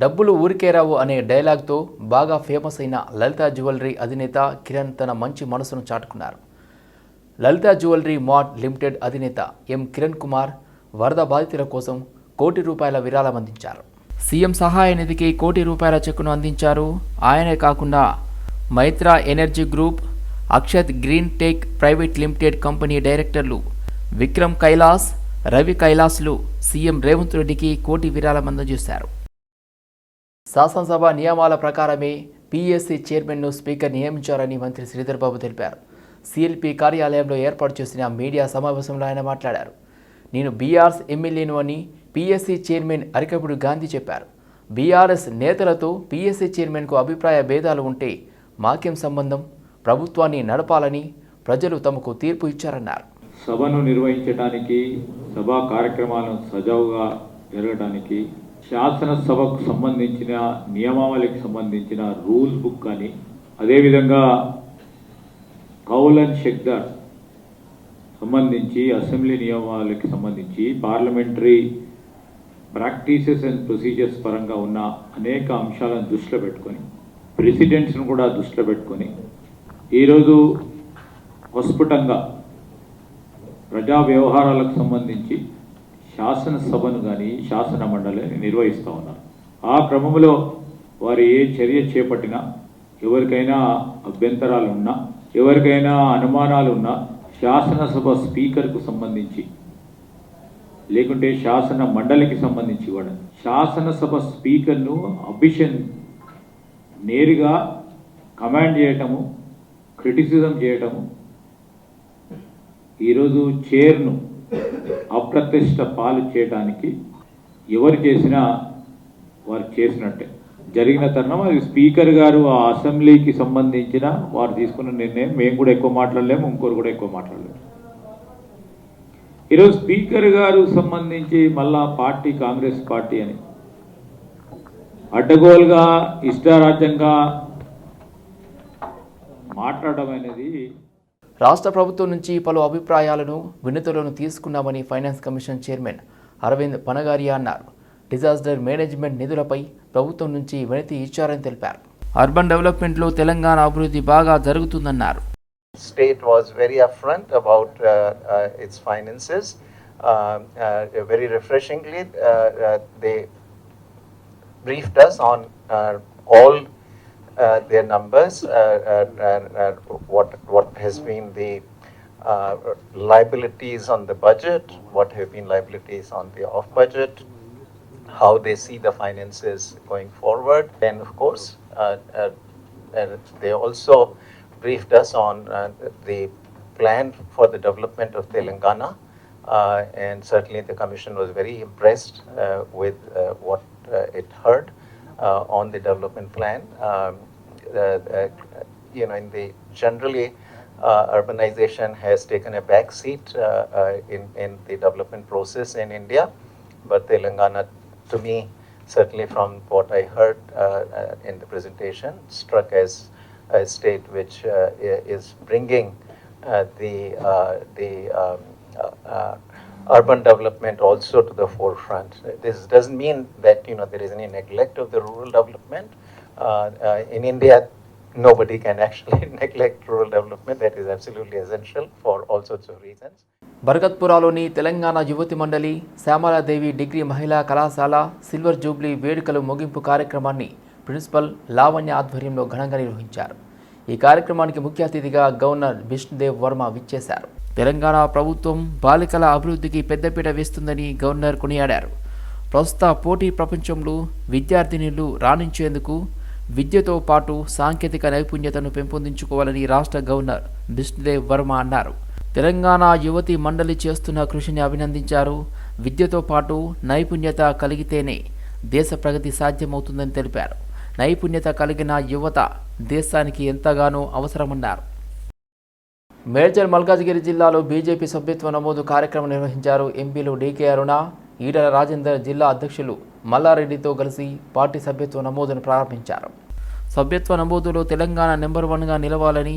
డబ్బులు ఊరికే రావు అనే డైలాగ్తో బాగా ఫేమస్ అయిన లలిత జ్యువెలరీ అధినేత కిరణ్ తన మంచి మనసును చాటుకున్నారు. లలిత జ్యువెలరీ మార్ట్ లిమిటెడ్ అధినేత ఎం కిరణ్ కుమార్ వరద బాధితుల కోసం కోటి రూపాయల విరాళం అందించారు. సీఎం సహాయ నిధికి కోటి రూపాయల చెక్కును అందించారు. ఆయనే కాకుండా Maitra energy group Akshat green tech private limited company డైరెక్టర్లు విక్రమ్ కైలాస్ రవి కైలాస్లు సీఎం రేవంత్ రెడ్డికి కోటి విరాళం అందజేశారు. శాసనసభ నియమాల ప్రకారమే పీఎస్సీ చైర్మన్ను స్పీకర్ నియమించారని మంత్రి శ్రీధర్ బాబు తెలిపారు. సిఎల్పి కార్యాలయంలో ఏర్పాటు చేసిన మీడియా సమావేశంలో ఆయన మాట్లాడారు. నేను బీఆర్ఎస్ ఎమ్మెల్యేను అని పీఎస్సీ చైర్మన్ అరికపుడు గాంధీ చెప్పారు. బీఆర్ఎస్ నేతలతో పీఎస్సీ చైర్మన్కు అభిప్రాయ భేదాలు ఉంటే మాకేం సంబంధం? ప్రభుత్వాన్ని నడపాలని ప్రజలు తమకు తీర్పు ఇచ్చారన్నారు. సభను నిర్వహించడానికి సభా కార్యక్రమాలను సజావుగా జరగడానికి శాసనసభకు సంబంధించిన నియమావళికి సంబంధించిన రూల్ బుక్ కానీ అదేవిధంగా కౌలన్ షెక్దర్ సంబంధించి అసెంబ్లీ నియమావళికి సంబంధించి పార్లమెంటరీ ప్రాక్టీసెస్ అండ్ ప్రొసీజర్స్ పరంగా ఉన్న అనేక అంశాలను దృష్టిలో పెట్టుకొని ప్రెసిడెంట్స్ను కూడా దృష్టిలో పెట్టుకొని ఈరోజు ప్రస్ఫుటంగా ప్రజా వ్యవహారాలకు సంబంధించి శాసనసభను కానీ శాసన మండలిని నిర్వహిస్తూ ఉన్నారు. ఆ క్రమంలో వారు ఏ చర్య చేపట్టినా ఎవరికైనా అభ్యంతరాలు ఉన్నా ఎవరికైనా అనుమానాలు ఉన్నా శాసనసభ స్పీకర్కు సంబంధించి లేకుంటే శాసన మండలికి సంబంధించి కూడా శాసనసభ స్పీకర్ను అభిషన్ నేరుగా కమాండ్ చేయటము క్రిటిసిజం చేయటము ఈరోజు చైర్ను అప్రతిష్ట పాలు చేయడానికి ఎవరు చేసినా వారు చేసినట్టే. జరిగిన తరుణం అది స్పీకర్ గారు ఆ అసెంబ్లీకి సంబంధించిన వారు తీసుకున్న నిర్ణయం మేము కూడా ఎక్కువ మాట్లాడలేము ఇంకోరు కూడా ఎక్కువ మాట్లాడలేము. ఈరోజు స్పీకర్ గారు సంబంధించి మళ్ళా పార్టీ కాంగ్రెస్ పార్టీ అని అడ్డగోలుగా ఇష్టారాజ్యంగా మాట్లాడడం అనేది రాష్ట్ర ప్రభుత్వం నుంచి పలు అభిప్రాయాలను వినతులను తీసుకున్నామని finance commission chairman Arvind Panagariya అన్నారు. డిజాస్టర్ మేనేజ్మెంట్ నిధులపై ప్రభుత్వం నుంచి వినతి ఇచ్చారని తెలిపారు. అర్బన్ డెవలప్మెంట్లో తెలంగాణ అభివృద్ధి బాగా జరుగుతుందన్నారు. State was very upfront about its finances very refreshingly they brief does on all their numbers, uh, uh, uh, uh, what what has been the uh, liabilities on the budget, what have been liabilities on the off budget, how they see the finances going forward, and of course, uh, uh, they also briefed us on uh, the plan for the development of Telangana. Uh, and certainly the commission was very impressed uh, with uh, what uh, it heard uh, on the development plan. Um, uh, uh, you know, in the generally uh, urbanization has taken a back seat uh, uh, in, in the development process in India. But Telangana, to me, certainly from what I heard uh, uh, in the presentation, struck as a state which uh, is bringing uh, the, uh, the um, uh, uh, urban development also to the forefront. This doesn't mean that, you know, there is any neglect of the rural development. Uh, uh, In India, nobody can actually neglect rural development. That is absolutely essential for all sorts of reasons. బరగత్పురాలోని తెలంగాణ యువతి మండలి Shyamala Devi degree మహిళా కళాశాల silver Jubilee వేడుకలు ముగింపు కార్యక్రమాన్ని principal Lavanya ఆధ్వర్యంలో ఘనంగా నిర్వహించారు ఈ కార్యక్రమానికి ముఖ్య అతిథిగా గవర్నర్ విష్ణుదేవ్ వర్మ విచ్చేశారు తెలంగాణ ప్రభుత్వం బాలికల అభివృద్ధికి పెద్దపీట వేస్తుందని గవర్నర్ కొనియాడారు. ప్రస్తుత పోటీ ప్రపంచంలో విద్యార్థినులు రాణించేందుకు విద్యతో పాటు సాంకేతిక నైపుణ్యతను పెంపొందించుకోవాలని రాష్ట్ర గవర్నర్ బిష్ణుదేవ్ వర్మ అన్నారు. తెలంగాణ యువతి మండలి చేస్తున్న కృషిని అభినందించారు. విద్యతో పాటు నైపుణ్యత కలిగితేనే దేశ ప్రగతి సాధ్యమవుతుందని తెలిపారు. నైపుణ్యత కలిగిన యువత దేశానికి ఎంతగానో అవసరమన్నారు. మేడ్చల్ మల్కాజ్గిరి జిల్లాలో బీజేపీ సభ్యత్వ నమోదు కార్యక్రమం నిర్వహించారు ఎంపీలు డీకే అరుణ ఈటల రాజేందర్ జిల్లా అధ్యక్షులు మల్లారెడ్డితో కలిసి పార్టీ సభ్యత్వ నమోదును ప్రారంభించారు. సభ్యత్వ నమోదులో తెలంగాణ నెంబర్ వన్గా నిలవాలని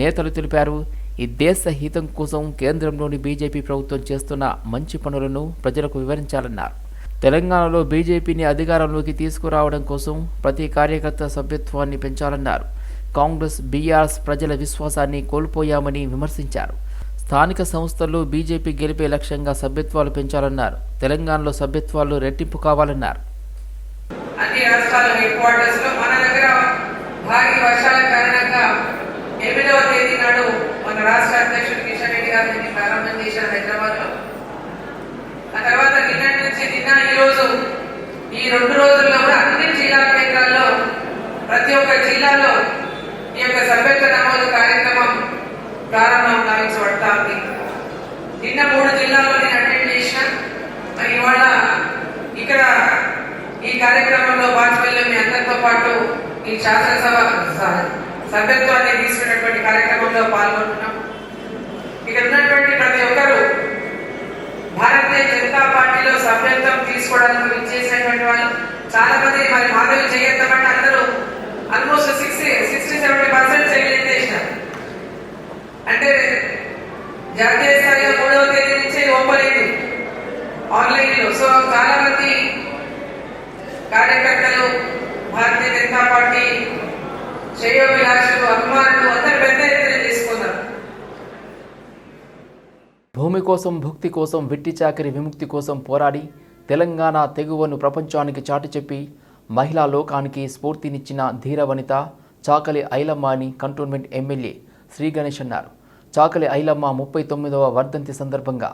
నేతలు తెలిపారు. ఈ దేశ హితం కోసం కేంద్రంలోని బీజేపీ ప్రభుత్వం చేస్తున్న మంచి పనులను ప్రజలకు వివరించాలన్నారు. తెలంగాణలో బీజేపీని అధికారంలోకి తీసుకురావడం కోసం ప్రతి కార్యకర్త సభ్యత్వాన్ని పెంచాలన్నారు. కాంగ్రెస్ బీఆర్ఎస్ ప్రజల విశ్వాసాన్ని కోల్పోయామని విమర్శించారు. స్థానిక సంస్థల్లో బీజేపీ గెలిపే లక్ష్యంగా సభ్యత్వాలు పెంచాలన్నారు. తెలంగాణలో సభ్యత్వాలు రెట్టింపు కావాలన్నారు. అన్ని రాష్ట్రాల హెడ్ క్వార్టర్స్లో మన దగ్గర భారీ వర్షాల కారణంగా ఎనిమిదవ తేదీ నాడు మన రాష్ట్ర అధ్యక్షుడు కిషన్ రెడ్డి గారు దీన్ని ప్రారంభం చేశారు హైదరాబాద్లో ఆ తర్వాత నిన్నటి నుంచి నిన్న ఈ రోజు ఈ రెండు రోజుల్లో కూడా అన్ని జిల్లా కేంద్రాల్లో ప్రతి ఒక్క జిల్లాలో కార్యక్రమం ప్రారంభం కావించబడతా ఉంది. నిన్న మూడు జిల్లాల్లో నేను అటెండ్ చేసిన మరి ఇవాళ ఇక్కడ ఈ కార్యక్రమంలో వాజ్పేయిలో మీ అందరితో పాటు ఈ శాసనసభ సభ్యత్వాన్ని తీసుకున్నటువంటి కార్యక్రమంలో పాల్గొంటున్నాం. ఇక్కడ ఉన్నటువంటి ప్రతి ఒక్కరూ భారతీయ జనతా పార్టీలో సభ్యత్వం తీసుకోవడానికి విచ్చేసినటువంటి వాళ్ళు చాలా మంది మరి మాధవి చేయొద్దామంటే అందరూ almost sixty sixty seventy percent చేసినారు అంటే జాతీయ స్థాయిలో మూడవ తేదీ నుంచి ఓపెన్ అయింది. ఆన్లైన్లో సో చాలా మంది కార్యకర్తలు భారతీయ జనతా పార్టీ శ్రేయోభిలాషులు అభిమానులు అందరు పెద్ద ఎత్తున తీసుకున్నారు. భూమి కోసం భుక్తి కోసం వెట్టి చాకరి విముక్తి కోసం పోరాడి తెలంగాణ తెగువను ప్రపంచానికి చాటి చెప్పి మహిళా లోకానికి స్ఫూర్తినిచ్చిన ధీర వనిత చాకలి ఐలమ్మ అని కంటోన్మెంట్ ఎమ్మెల్యే శ్రీ గణేష్ అన్నారు. చాకలి ఐలమ్మ ముప్పై తొమ్మిదవ వర్ధంతి సందర్భంగా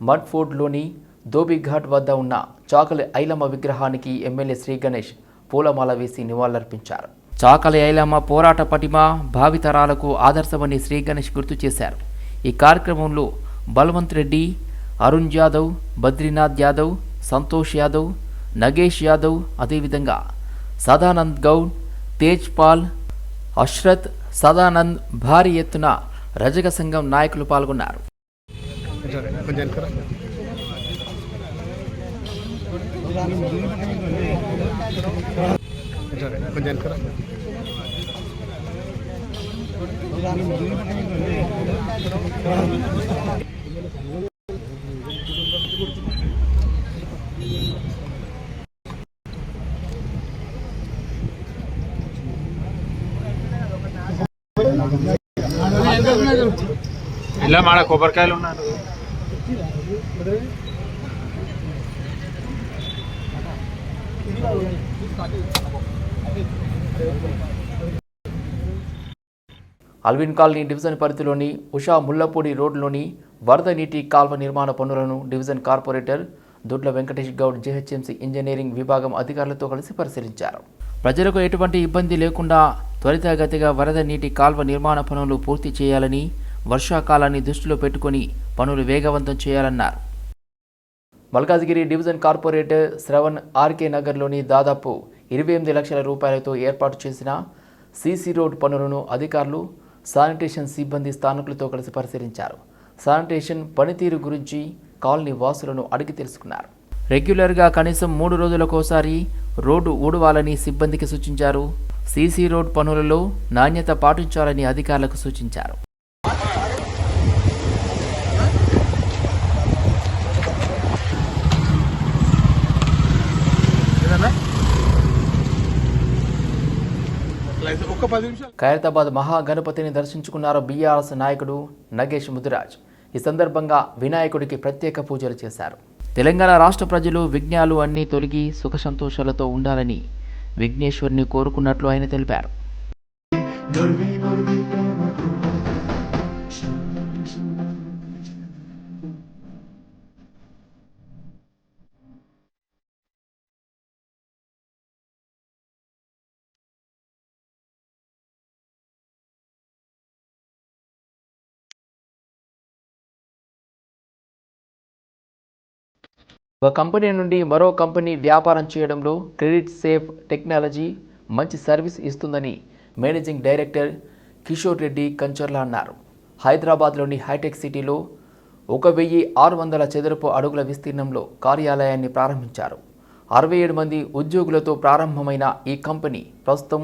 మడ్ఫోర్డ్లోని ధోబిఘాట్ వద్ద ఉన్న చాకలి ఐలమ్మ విగ్రహానికి ఎమ్మెల్యే శ్రీ గణేష్ పూలమాల వేసి నివాళులర్పించారు. చాకలి ఐలమ్మ పోరాట పటిమ భావితరాలకు ఆదర్శమని శ్రీ గణేష్ గుర్తు చేశారు. ఈ కార్యక్రమంలో బలవంత్ రెడ్డి అరుణ్ యాదవ్ బద్రీనాథ్ యాదవ్ సంతోష్ యాదవ్ నగేష్ యాదవ్ అదేవిధంగా సదానంద్ గౌడ్ తేజ్ పాల్ అష్రత్ సదానంద్ భారీ ఎత్తున రజక సంఘం నాయకులు పాల్గొన్నారు. ఇలా మాడ కొబ్బరికాయలు ఉన్నాయి అల్విన్ కాలనీ డివిజన్ పరిధిలోని ఉషా ముల్లపూడి రోడ్లోని వరద నీటి కాల్వ నిర్మాణ పనులను division corporator Dodla Venkatesh Goud GHMC engineering విభాగం అధికారులతో కలిసి పరిశీలించారు. ప్రజలకు ఎటువంటి ఇబ్బంది లేకుండా త్వరితగతిగా వరద నీటి కాల్వ నిర్మాణ పనులు పూర్తి చేయాలని వర్షాకాలాన్ని దృష్టిలో పెట్టుకొని పనులు వేగవంతం చేయాలన్నారు. Malkajgiri division corporator Shravan RK నగర్లోని దాదాపు ఇరవై ఎనిమిది లక్షల రూపాయలతో ఏర్పాటు చేసిన సీసీ రోడ్ పనులను అధికారులు శానిటేషన్ సిబ్బంది స్థానికులతో కలిసి పరిశీలించారు. శానిటేషన్ పనితీరు గురించి కాలనీ వాసులను అడిగి తెలుసుకున్నారు. రెగ్యులర్గా కనీసం మూడు రోజులకోసారి రోడ్డు ఊడవాలని సిబ్బందికి సూచించారు. సీసీ రోడ్ పనులలో నాణ్యత పాటించాలని అధికారులకు సూచించారు. ఒక్క పది నిమిషాలు. ఖైరతాబాద్ మహాగణపతిని దర్శించుకున్నారు బీఆర్ఎస్ నాయకుడు నగేష్ ముదిరాజ్. ఈ సందర్భంగా వినాయకుడికి ప్రత్యేక పూజలు చేశారు. తెలంగాణ రాష్ట్ర ప్రజలు విఘ్నాలు అన్నీ తొలగి సుఖ సంతోషాలతో ఉండాలని విఘ్నేశ్వరిని కోరుకున్నట్లు ఆయన తెలిపారు. ఒక కంపెనీ నుండి మరో కంపెనీ వ్యాపారం చేయడంలో క్రెడిట్ సేఫ్ టెక్నాలజీ మంచి సర్వీస్ ఇస్తుందని మేనేజింగ్ డైరెక్టర్ కిషోర్ రెడ్డి కంచర్ల అన్నారు. హైదరాబాద్లోని హైటెక్ సిటీలో ఒక వెయ్యి ఆరు వందల చదరపు అడుగుల విస్తీర్ణంలో కార్యాలయాన్ని ప్రారంభించారు. అరవై ఏడు మంది ఉద్యోగులతో ప్రారంభమైన ఈ కంపెనీ ప్రస్తుతం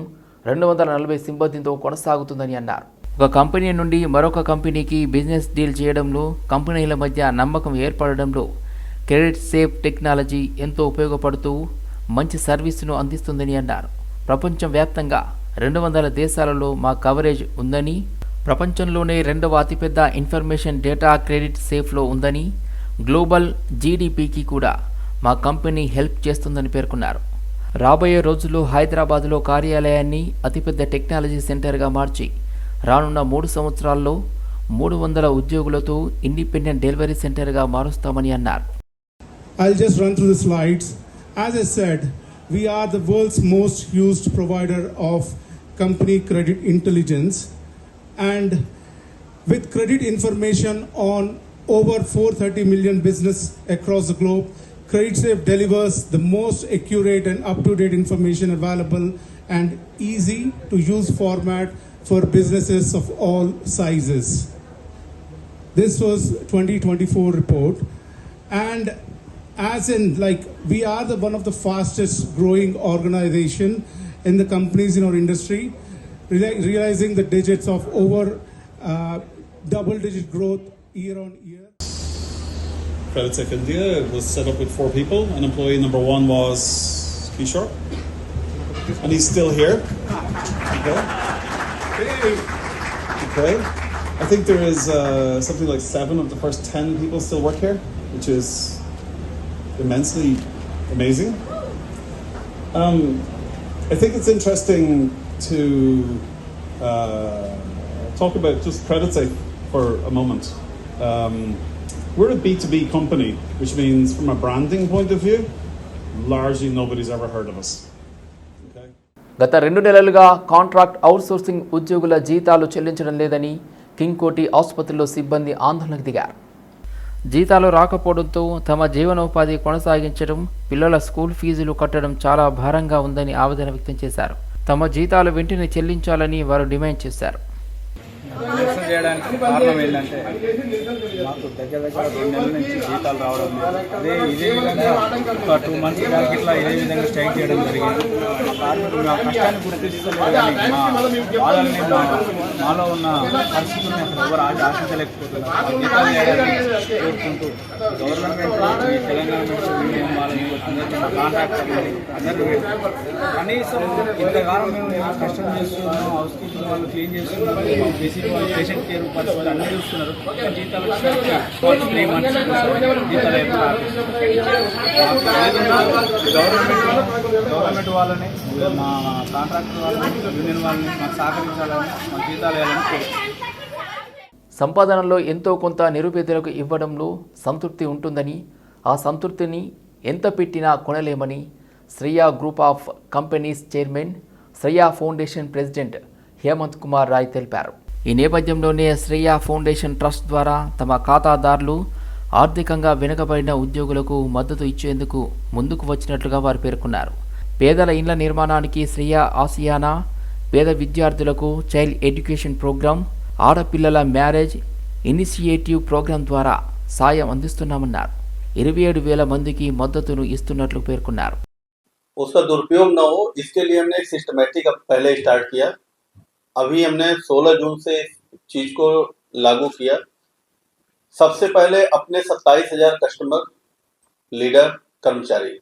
రెండు వందల నలభై సిబ్బందితో కొనసాగుతుందని అన్నారు. ఒక కంపెనీ నుండి మరొక కంపెనీకి బిజినెస్ డీల్ చేయడంలో కంపెనీల మధ్య నమ్మకం ఏర్పడడంలో క్రెడిట్ సేఫ్ టెక్నాలజీ ఎంతో ఉపయోగపడుతూ మంచి సర్వీసును అందిస్తుందని అన్నారు. ప్రపంచవ్యాప్తంగా రెండు వందల దేశాలలో మా కవరేజ్ ఉందని ప్రపంచంలోనే రెండవ అతిపెద్ద ఇన్ఫర్మేషన్ డేటా క్రెడిట్ సేఫ్లో ఉందని గ్లోబల్ జీడిపికి కూడా మా కంపెనీ హెల్ప్ చేస్తుందని పేర్కొన్నారు. రాబోయే రోజుల్లో హైదరాబాద్లో కార్యాలయాన్ని అతిపెద్ద టెక్నాలజీ సెంటర్గా మార్చి రానున్న మూడు సంవత్సరాల్లో మూడు వందల ఉద్యోగులతో ఇండిపెండెంట్ డెలివరీ సెంటర్గా మారుస్తామని అన్నారు. I'll just run through the slides. As I said, we are the world's most used provider of company credit intelligence. And with credit information on over 430 million business across the globe, CreditSafe delivers the most accurate and up-to-date information available and easy to use format for businesses of all sizes. This was 2024 report. And as in like we are the one of the fastest growing organization in the companies in our industry, reali- realizing the digits of over uh, double digit growth year on year. Credit Safe India was set up with four people, and employee number one was Kishore, and he's still here. Okay. Okay. I think there is uh, something like seven of the first ten people still work here, which is immensely amazing. Um, I think it's interesting to uh, talk about just credit safe for a moment. Um, we're a B2B company, which means from a branding point of view, largely nobody's ever heard of us. Okay. గత రెండు నెలలుగా contract outsourcing ఉద్యోగుల జీతాలు చెల్లించడం లేదని king కోటి ఆసుపత్రిలో సిబ్బంది ఆందోళనకు దిగారు జీతాలు రాకపోవడంతో తమ జీవనోపాధి కొనసాగించడం పిల్లల స్కూల్ ఫీజులు కట్టడం చాలా భారంగా ఉందని ఆవేదన వ్యక్తం చేశారు. తమ జీతాలు వెంటనే చెల్లించాలని వారు డిమాండ్ చేశారు. నిరసన చేయడానికి కారణం ఏంటంటే మాకు దగ్గర దగ్గర రెండు నెలల నుంచి జీతాలు రావడం అదే ఇదే విధంగా ఒక టూ మంత్స్ బ్యాక్ ఇట్లా ఇదే విధంగా స్ట్రైక్ చేయడం జరిగింది. మా కార్మికులు మా కష్టాన్ని గుర్తిస్తలేదు కానీ మా వాళ్ళని మాలో ఉన్న పరిస్థితుల్ని అసలు ఎవరు ఆశ ఆశించలేకపోతున్నారు. జీతాలు వేయడానికి కోరుకుంటూ గవర్నమెంట్ ఈ తెలంగాణ నుంచి యూనియన్ వాళ్ళని అందరినీ అందరూ కనీసం ఇంతకాలం మేము ఏమో కష్టం చేస్తున్నాము హౌస్ కీపింగ్ వాళ్ళు క్లీన్ చేస్తున్నారు మా బేసిక్ వాళ్ళు పేషెంట్ కేర్ పరిస్థితులు అన్నీ చూస్తున్నారు. కానీ జీతాలు వచ్చినట్టు త్రీ మంత్స్ జీతాలు గవర్నమెంట్ గవర్నమెంట్ వాళ్ళని మా కాంట్రాక్టర్ వాళ్ళని యూనియన్ వాళ్ళని మాకు సహకరించాలని మా జీతాలు వేయాలని. సంపాదనలో ఎంతో కొంత నిరుపేదలకు ఇవ్వడంలో సంతృప్తి ఉంటుందని ఆ సంతృప్తిని ఎంత పెట్టినా కొనలేమని Shreya group of companies chairman Shreya foundation president Hemant Kumar Rai తెలిపారు. ఈ నేపథ్యంలోనే శ్రేయా ఫౌండేషన్ ట్రస్ట్ ద్వారా తమ ఖాతాదారులు ఆర్థికంగా వెనుకబడిన ఉద్యోగులకు మద్దతు ఇచ్చేందుకు ముందుకు వచ్చినట్లుగా వారు పేర్కొన్నారు పేదల ఇండ్ల నిర్మాణానికి శ్రేయా ఆసియానా పేద విద్యార్థులకు చైల్డ్ ఎడ్యుకేషన్ ప్రోగ్రాం ఆడపిల్లల మ్యారేజ్ ఇనిషియేటివ్ ప్రోగ్రాం ద్వారా సాయం అందిస్తున్నామన్నారు ఇరవై ఏడు వేల మందికి మద్దతును ఇస్తున్నట్లు పేర్కొన్నారు उसका दुरुपयोग न हो इसके लिए हमने एक सिस्टमेटिक पहले स्टार्ट किया अभी हमने 16 जून से इस चीज़ को लागू किया। सबसे पहले अपने 27,000 कस्टमर लीडर कर्मचारी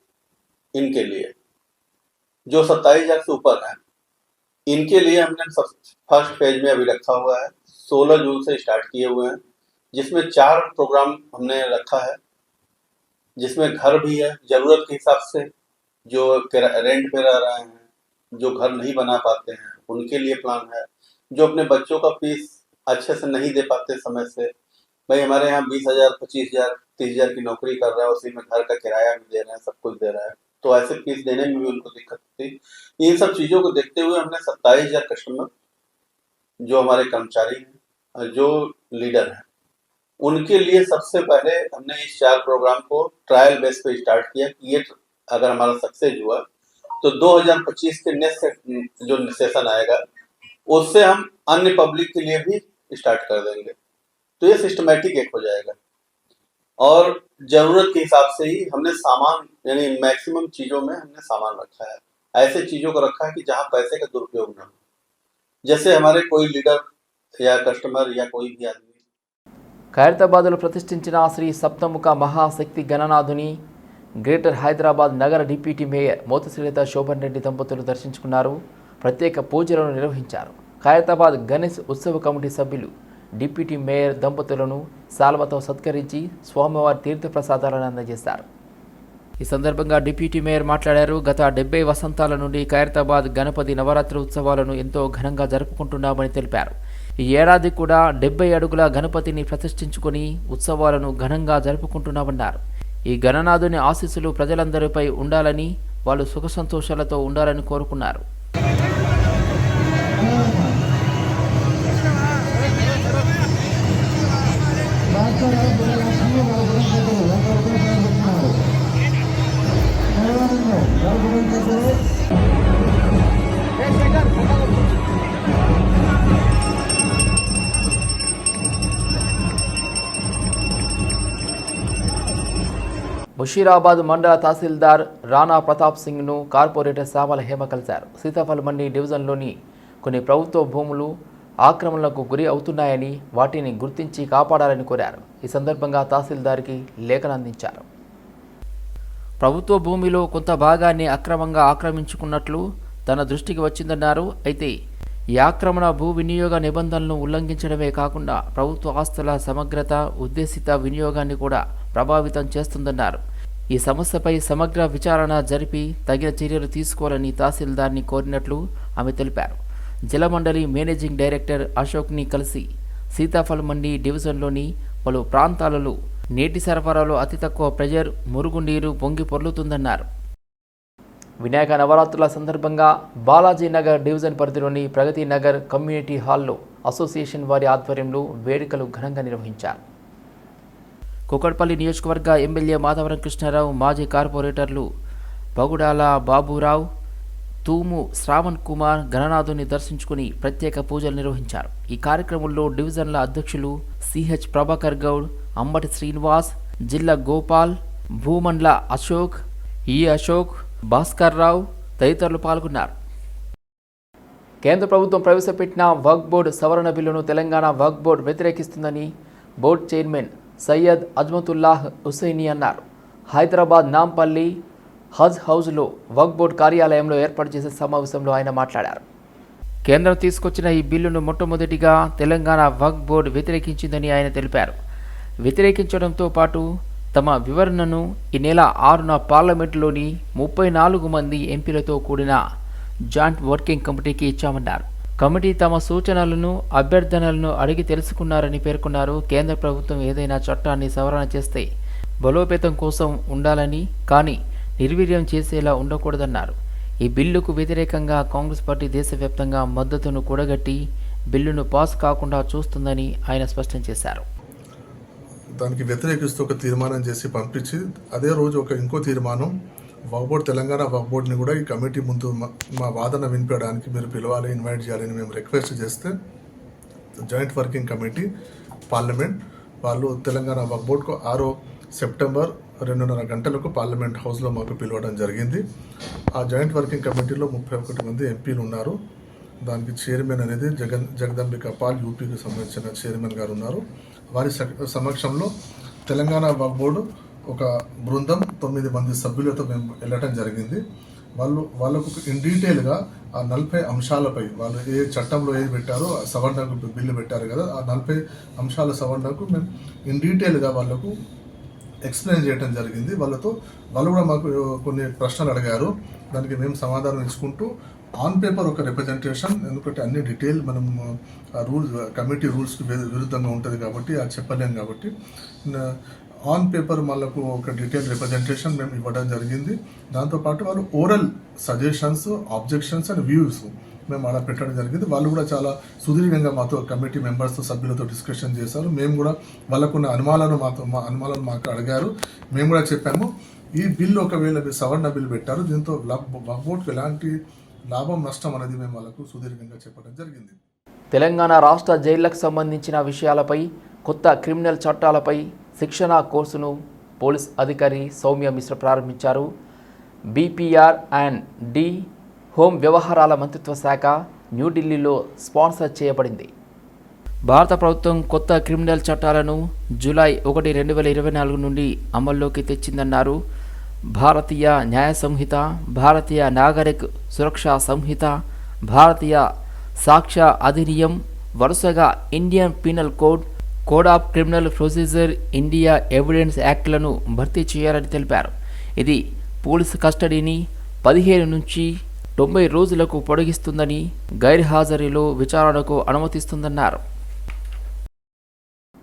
इनके लिए जो 27,000 से ऊपर हैं इनके लिए हमने फ़र्स्ट फ़ेज़ में अभी रखा हुआ है। 16 जून से स्टार्ट किए हुए हैं जिसमें चार प्रोग्राम हमने रखा है जिसमें घर भी है ज़रूरत के हिसाब से जो रेंट पे रह रहे हैं जो घर नहीं बना पाते हैं उनके लिए प्लान है, जो अपने बच्चों का फ़ीस अच्छे से नहीं दे पाते समय से। भाई, हमारे यहाँ बीस हज़ार, पच्चीस हज़ार, तीस हज़ार की नौकरी कर रहा है, उसी में घर का किराया भी दे रहे हैं, सब कुछ दे रहा है। तो ऐसे फ़ीस देने में भी उनको दिक्कत थी इन सब चीज़ों को देखते हुए हमने सत्ताईस हज़ार कस्टमर जो हमारे कर्मचारी हैं जो लीडर हैं, उनके लिए सबसे पहले हमने इस चार प्रोग्राम को ट्रायल बेस पे स्टार्ट किया कि ये अगर हमारा सक्सेस हुआ तो 2025 के नेक्स्ट जो सेशन आएगा उससे हम अन्य पब्लिक के लिए भी स्टार्ट कर देंगे तो ये सिस्टमेटिक एक हो जाएगा और जरूरत के हिसाब से ही हमने सामान यानी मैक्सिमम चीजों में हमने सामान रखा है ऐसे चीजों को रखा है कि जहां पैसे का दुरुपयोग न हो जैसे हमारे कोई लीडर या कस्टमर या कोई भी आदमी ఖైరతాబాద్లో ప్రతిష్ఠించిన శ్రీ సప్తముఖ మహాశక్తి గణనాథుని గ్రేటర్ హైదరాబాద్ నగర డిప్యూటీ మేయర్ మోతశ్రీలత శోభన్ రెడ్డి దంపతులు దర్శించుకున్నారు. ప్రత్యేక పూజలను నిర్వహించారు. ఖైరతాబాద్ గణేష్ ఉత్సవ కమిటీ సభ్యులు డిప్యూటీ మేయర్ దంపతులను సాల్వతో సత్కరించి స్వామివారి తీర్థప్రసాదాలను అందజేశారు. ఈ సందర్భంగా డిప్యూటీ మేయర్ మాట్లాడారు. గత డెబ్బై వసంతాల నుండి ఖైరతాబాద్ గణపతి నవరాత్రి ఉత్సవాలను ఎంతో ఘనంగా జరుపుకుంటున్నామని తెలిపారు. ఈ ఏడాది కూడా డెబ్బై అడుగుల గణపతిని ప్రతిష్ఠించుకొని ఉత్సవాలను ఘనంగా జరుపుకుంటున్నామన్నారు. ఈ గణనాథుని ఆశీస్సులు ప్రజలందరిపై ఉండాలని వాళ్ళు సుఖ సంతోషాలతో ఉండాలని కోరుకున్నారు. ముషీరాబాద్ మండల తహసీల్దార్ రాణా ప్రతాప్ సింగ్ను కార్పొరేటర్ సామల హేమ కలిశారు. సీతాఫల్ మండి డివిజన్లోని కొన్ని ప్రభుత్వ భూములు ఆక్రమణలకు గురి అవుతున్నాయని వాటిని గుర్తించి కాపాడాలని కోరారు. ఈ సందర్భంగా తహసీల్దార్కి లేఖనందించారు. ప్రభుత్వ భూమిలో కొంత భాగాన్ని అక్రమంగా ఆక్రమించుకున్నట్లు తన దృష్టికి వచ్చిందన్నారు. అయితే ఈ ఆక్రమణ భూ వినియోగ నిబంధనలను ఉల్లంఘించడమే కాకుండా ప్రభుత్వ ఆస్తుల సమగ్రత ఉద్దేశిత వినియోగాన్ని కూడా ప్రభావితం చేస్తుందన్నారు. ఈ సమస్యపై సమగ్ర విచారణ జరిపి తగిన చర్యలు తీసుకోవాలని తహసీల్దార్ని కోరినట్లు ఆమె తెలిపారు. జలమండలి మేనేజింగ్ డైరెక్టర్ అశోక్ని కలిసి సీతాఫల్ మండి డివిజన్లోని పలు ప్రాంతాలలో నీటి సరఫరాలో అతి తక్కువ ప్రెజర్ మురుగునీరు పొంగి పొర్లుతుందన్నారు. వినాయక నవరాత్రుల సందర్భంగా బాలాజీ నగర్ డివిజన్ పరిధిలోని ప్రగతి నగర్ కమ్యూనిటీ హాల్లో అసోసియేషన్ వారి ఆధ్వర్యంలో వేడుకలు ఘనంగా నిర్వహించారు. కుకట్పల్లి నియోజకవర్గ ఎమ్మెల్యే మాధవరం కృష్ణారావు మాజీ కార్పొరేటర్లు బగుడాల బాబురావు తూము శ్రావణ్ కుమార్ గణనాథుని దర్శించుకుని ప్రత్యేక పూజలు నిర్వహించారు. ఈ కార్యక్రమంలో డివిజన్ల అధ్యక్షులు సిహెచ్ ప్రభాకర్ గౌడ్ అంబటి శ్రీనివాస్ జిల్లా గోపాల్ భూమండ్ల అశోక్ ఈ అశోక్ భాస్కర్ రావు తదితరులు పాల్గొన్నారు. కేంద్ర ప్రభుత్వం ప్రవేశపెట్టిన వర్క్ బోర్డు సవరణ బిల్లును తెలంగాణ వర్క్ బోర్డు వ్యతిరేకిస్తుందని బోర్డు చైర్మన్ సయ్యద్ అజ్మతుల్లాహ్ హుసైని అన్నారు. హైదరాబాద్ నాంపల్లి హజ్ హౌస్లో వక్ బోర్డు కార్యాలయంలో ఏర్పాటు చేసే సమావేశంలో ఆయన మాట్లాడారు. కేంద్రం తీసుకొచ్చిన ఈ బిల్లును మొట్టమొదటిగా తెలంగాణ వక్ బోర్డు వ్యతిరేకించిందని ఆయన తెలిపారు. వ్యతిరేకించడంతో పాటు తమ వివరణను ఈ నెల ఆరున పార్లమెంటులోని ముప్పై నాలుగు మంది ఎంపీలతో కూడిన జాయింట్ వర్కింగ్ కమిటీకి ఇచ్చామన్నారు. కమిటీ తమ సూచనలను అభ్యర్థనలను అడిగి తెలుసుకున్నారని పేర్కొన్నారు. కేంద్ర ప్రభుత్వం ఏదైనా చట్టాన్ని సవరణ చేస్తే బలోపేతం కోసం ఉండాలని కానీ నిర్వీర్యం చేసేలా ఉండకూడదన్నారు. ఈ బిల్లుకు వ్యతిరేకంగా కాంగ్రెస్ పార్టీ దేశవ్యాప్తంగా మద్దతును కూడగట్టి బిల్లును పాస్ కాకుండా చూస్తుందని ఆయన స్పష్టం చేశారు. దానికి వ్యతిరేకిస్తూ ఒక తీర్మానం చేసి పంపించి అదే రోజు ఒక ఇంకో తీర్మానం వక్బోర్డ్ తెలంగాణ వక్బోర్డ్ని కూడా ఈ కమిటీ ముందు మా- వాదన వినిపించడానికి మీరు పిలవాలి ఇన్వైట్ చేయాలని మేము రిక్వెస్ట్ చేస్తే జాయింట్ వర్కింగ్ కమిటీ పార్లమెంట్ వాళ్ళు తెలంగాణ వక్బోర్డ్కు ఆరో సెప్టెంబర్ రెండున్నర గంటలకు పార్లమెంట్ హౌస్లో మాకు పిలవడం జరిగింది. ఆ జాయింట్ వర్కింగ్ కమిటీలో ముప్పై ఒకటి మంది ఎంపీలు ఉన్నారు. దానికి చైర్మన్ అనేది జగన్ జగదంబిక పాల్ యూపీకి సంబంధించిన చైర్మన్ గారు ఉన్నారు. వారి సమక్షంలో తెలంగాణ వక్ఫ్ బోర్డు ఒక బృందం తొమ్మిది మంది సభ్యులతో మేము వెళ్ళటం జరిగింది. వాళ్ళు వాళ్ళకు ఇన్ డీటెయిల్గా ఆ నలభై అంశాలపై వాళ్ళు ఏ చట్టంలో ఏది పెట్టారో ఆ సవరణకు బిల్లు పెట్టారు కదా ఆ నలభై అంశాల సవరణకు మేము ఇన్ డీటెయిల్గా వాళ్ళకు ఎక్స్ప్లెయిన్ చేయడం జరిగింది. వాళ్ళతో వాళ్ళు కూడా మాకు కొన్ని ప్రశ్నలు అడిగారు. దానికి మేము సమాధానం ఇచ్చుకుంటూ ఆన్ పేపర్ ఒక రిప్రజెంటేషన్ ఎందుకంటే అన్ని డీటెయిల్ మనం ఆ రూల్స్ కమిటీ రూల్స్కి విరుద్ధంగా ఉంటుంది కాబట్టి అది చెప్పలేం కాబట్టి ఆన్ పేపర్ వాళ్ళకు ఒక డీటెయిల్ రిప్రజెంటేషన్ మేము ఇవ్వడం జరిగింది. దాంతోపాటు వాళ్ళు oral suggestions objections and views మేము అలా పెట్టడం జరిగింది. వాళ్ళు కూడా చాలా సుదీర్ఘంగా మాతో కమిటీ మెంబర్స్తో సభ్యులతో డిస్కషన్ చేశారు. మేము కూడా వాళ్ళకున్న అనుమానాలను మాతో మా అనుమానాలు మాకు అడిగారు. మేము కూడా చెప్పాము ఈ బిల్లు ఒకవేళ మీరు సవరణ బిల్లు పెట్టారు దీంతో బోర్డుకు ఎలాంటి లాభం నష్టం అనేది మేము వాళ్ళకు సుదీర్ఘంగా చెప్పడం జరిగింది. తెలంగాణ రాష్ట్ర జైళ్ళకు సంబంధించిన విషయాలపై కొత్త క్రిమినల్ చట్టాలపై శిక్షణ కోర్సును పోలీస్ అధికారి సౌమ్య మిశ్ర ప్రారంభించారు. బీపీఆర్ అండ్ డి హోం వ్యవహారాల మంత్రిత్వ శాఖ న్యూఢిల్లీలో స్పాన్సర్ చేయబడింది. భారత ప్రభుత్వం కొత్త క్రిమినల్ చట్టాలను జూలై ఒకటి రెండు వేల ఇరవై నాలుగు నుండి అమల్లోకి తెచ్చిందన్నారు. భారతీయ న్యాయ సంహిత భారతీయ నాగరిక్ సురక్షా సంహిత భారతీయ సాక్ష్య అధినియం వరుసగా Indian penal code code of criminal procedure India evidence యాక్ట్లను భర్తీ చేయాలని తెలిపారు. ఇది పోలీసు కస్టడీని పదిహేను నుంచి తొంభై రోజులకు పొడిగిస్తుందని గైర్హాజరీలో విచారణకు అనుమతిస్తుందన్నారు.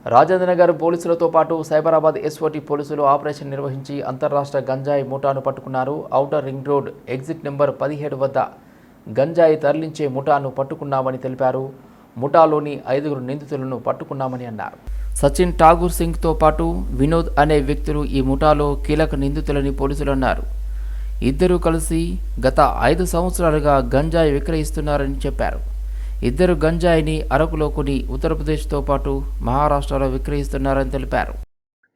రాజేంద్రనగర్ పోలీసులతో పాటు సైబరాబాద్ ఎస్ఓటి పోలీసులు ఆపరేషన్ నిర్వహించి అంతర్రాష్ట్ర గంజాయి ముఠాను పట్టుకున్నారు. Outer ring road exit number పదిహేడు వద్ద గంజాయి తరలించే ముఠాను పట్టుకున్నామని తెలిపారు. ముఠాలోని ఐదుగురు నిందితులను పట్టుకున్నామని అన్నారు. సచిన్ ఠాగూర్ సింగ్తో పాటు వినోద్ అనే వ్యక్తులు ఈ ముఠాలో కీలక నిందితులని పోలీసులు అన్నారు. ఇద్దరూ కలిసి గత ఐదు సంవత్సరాలుగా గంజాయి విక్రయిస్తున్నారని చెప్పారు. ఇద్దరు గంజాయిని అరకులో కొని ఉత్తరప్రదేశ్తో పాటు మహారాష్ట్రలో విక్రయిస్తున్నారని తెలిపారు.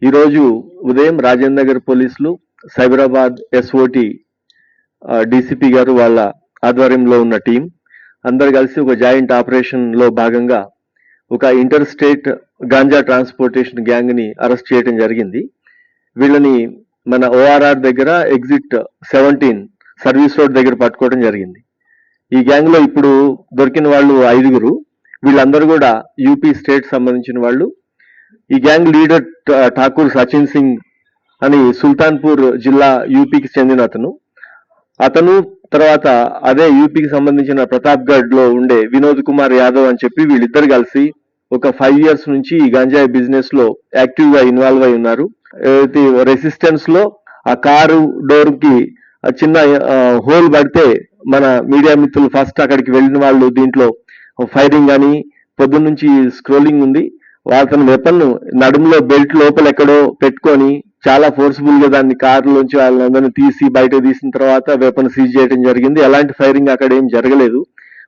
ఈరోజు ఉదయం రాజేంద్ర నగర్ పోలీసులు సైబరాబాద్ ఎస్ఓటి డీసీపీ గారు వాళ్ళ ఆధ్వర్యంలో ఉన్న టీం అందరు కలిసి ఒక జాయింట్ ఆపరేషన్లో భాగంగా ఒక ఇంటర్ స్టేట్ గాంజా ట్రాన్స్పోర్టేషన్ గ్యాంగ్ని అరెస్ట్ చేయడం జరిగింది. వీళ్ళని మన ఓఆర్ఆర్ దగ్గర ఎగ్జిట్ సెవెంటీన్ సర్వీస్ రోడ్ దగ్గర పట్టుకోవడం జరిగింది. ఈ గ్యాంగ్లో ఇప్పుడు దొరికిన వాళ్ళు ఐదుగురు. వీళ్ళందరూ కూడా యూపీ స్టేట్ సంబంధించిన వాళ్ళు. ఈ గ్యాంగ్ లీడర్ ఠాకూర్ సచిన్ సింగ్ అని సుల్తాన్పూర్ జిల్లా యూపీకి చెందిన అతను. అతను తర్వాత అదే యూపీకి సంబంధించిన ప్రతాప్గఢ్లో ఉండే వినోద్ కుమార్ యాదవ్ అని చెప్పి వీళ్ళిద్దరు కలిసి ఒక ఫైవ్ ఇయర్స్ నుంచి ఈ గంజాయి బిజినెస్లో యాక్టివ్గా ఇన్వాల్వ్ అయి ఉన్నారు. ఏదైతే రెసిస్టెన్స్లో ఆ కారు డోర్కి ఆ చిన్న హోల్ పడితే మన మీడియా మిత్రులు ఫస్ట్ అక్కడికి వెళ్ళిన వాళ్ళు దీంట్లో ఫైరింగ్ అని పొద్దున్న నుంచి స్క్రోలింగ్ ఉంది. అతను వెపన్ నడుములో బెల్ట్ లోపల ఎక్కడో పెట్టుకొని చాలా ఫోర్స్ఫుల్గా దాన్ని కారులోంచి వాళ్ళందరినీ తీసి బయట తీసిన తర్వాత వెపన్ సీజ్ చేయడం జరిగింది. ఎలాంటి ఫైరింగ్ అక్కడ ఏం జరగలేదు.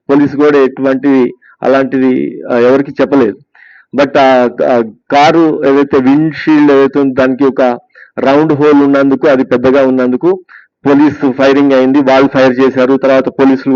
పోలీసు కూడా ఎటువంటి అలాంటిది ఎవరికి చెప్పలేదు. బట్ ఆ కారు ఏదైతే విండ్ షీల్డ్ ఏదైతే ఉందో దానికి ఒక రౌండ్ హోల్ ఉన్నందుకు అది పెద్దగా ఉన్నందుకు పోలీసు ఫైరింగ్ అయింది. వాళ్ళు ఫైర్ చేశారు. తర్వాత పోలీసులు